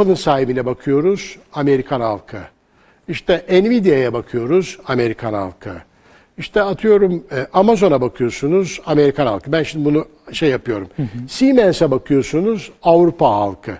Apple'ın sahibine bakıyoruz, Amerikan halkı. İşte Nvidia'ya bakıyoruz, Amerikan halkı. İşte atıyorum e, Amazon'a bakıyorsunuz, Amerikan halkı. Ben şimdi bunu şey yapıyorum. Siemens'e bakıyorsunuz, Avrupa halkı.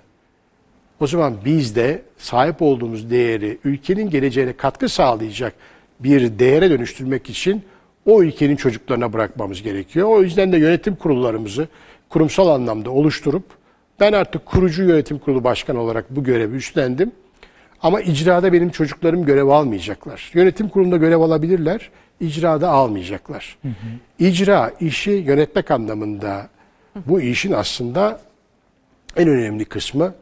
O zaman biz de sahip olduğumuz değeri ülkenin geleceğine katkı sağlayacak bir değere dönüştürmek için o ülkenin çocuklarına bırakmamız gerekiyor. O yüzden de yönetim kurullarımızı kurumsal anlamda oluşturup ben artık kurucu yönetim kurulu başkanı olarak bu görevi üstlendim. Ama icrada benim çocuklarım görev almayacaklar. Yönetim kurulunda görev alabilirler, icrada almayacaklar. İcra işi yönetmek anlamında bu işin aslında en önemli kısmı.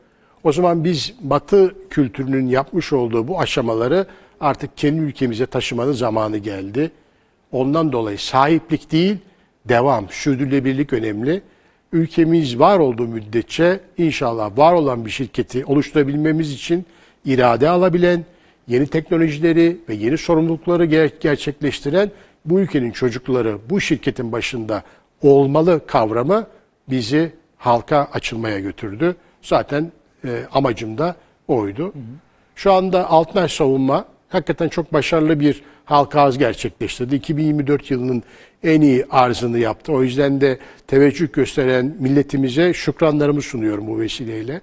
O zaman biz Batı kültürünün yapmış olduğu bu aşamaları artık kendi ülkemize taşımanın zamanı geldi. Ondan dolayı sahiplik değil, devam, sürdürülebilirlik önemli. Ülkemiz var olduğu müddetçe inşallah var olan bir şirketi oluşturabilmemiz için irade alabilen, yeni teknolojileri ve yeni sorumlulukları ger- gerçekleştiren bu ülkenin çocukları bu şirketin başında olmalı kavramı bizi halka açılmaya götürdü. Zaten e, amacım da oydu. Şu anda Altınay Savunma hakikaten çok başarılı bir halka arz gerçekleştirdi. 2024 yılının en iyi arzını yaptı. O yüzden de teveccüh gösteren milletimize şükranlarımı sunuyorum bu vesileyle.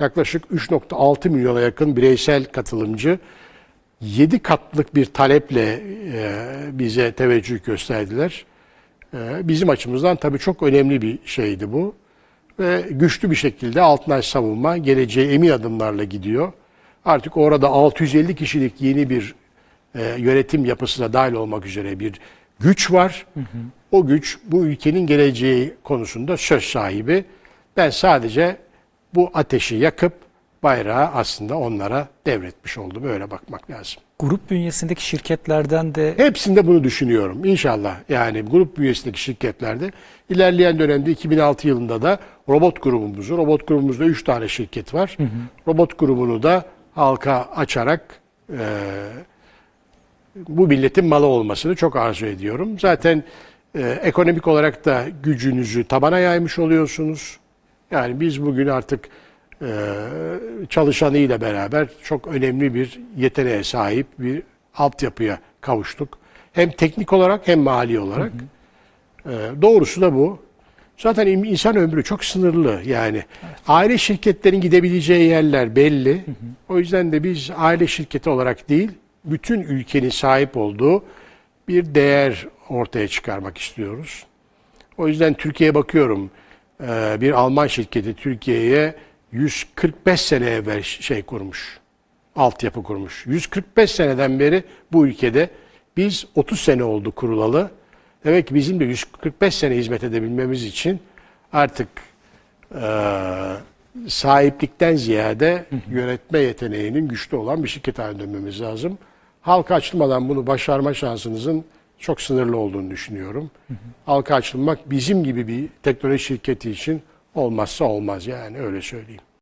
Yaklaşık 3.6 milyona yakın bireysel katılımcı 7 katlık bir taleple e, bize teveccüh gösterdiler. E, bizim açımızdan tabii çok önemli bir şeydi bu. Ve güçlü bir şekilde Altınay Savunma geleceğe emin adımlarla gidiyor. Artık orada 650 kişilik yeni bir e, yönetim yapısına dahil olmak üzere bir güç var. O güç bu ülkenin geleceği konusunda söz sahibi. Ben sadece bu ateşi yakıp bayrağı aslında onlara devretmiş oldum. Öyle bakmak lazım. Grup bünyesindeki şirketlerden de Hepsinde bunu düşünüyorum inşallah. Yani grup bünyesindeki şirketlerde ilerleyen dönemde 2006 yılında da robot grubumuzu, robot grubumuzda 3 tane şirket var. Robot grubunu da halka açarak e, bu milletin malı olmasını çok arzu ediyorum. Zaten e, ekonomik olarak da gücünüzü tabana yaymış oluyorsunuz. Yani biz bugün artık e, çalışanıyla beraber çok önemli bir yeteneğe sahip bir altyapıya kavuştuk. Hem teknik olarak hem mali olarak. E, doğrusu da bu. Zaten insan ömrü çok sınırlı yani. Aile şirketlerin gidebileceği yerler belli. O yüzden de biz aile şirketi olarak değil, bütün ülkenin sahip olduğu bir değer ortaya çıkarmak istiyoruz. O yüzden Türkiye'ye bakıyorum. Ee, Bir Alman şirketi Türkiye'ye 145 sene evvel şey kurmuş. Altyapı kurmuş. 145 seneden beri bu ülkede biz 30 sene oldu kurulalı. Demek ki bizim de 145 sene hizmet edebilmemiz için artık eee, sahiplikten ziyade yönetme yeteneğinin güçlü olan bir şirket haline dönmemiz lazım. Halka açılmadan bunu başarma şansınızın çok sınırlı olduğunu düşünüyorum. Halka açılmak bizim gibi bir teknoloji şirketi için olmazsa olmaz yani öyle söyleyeyim.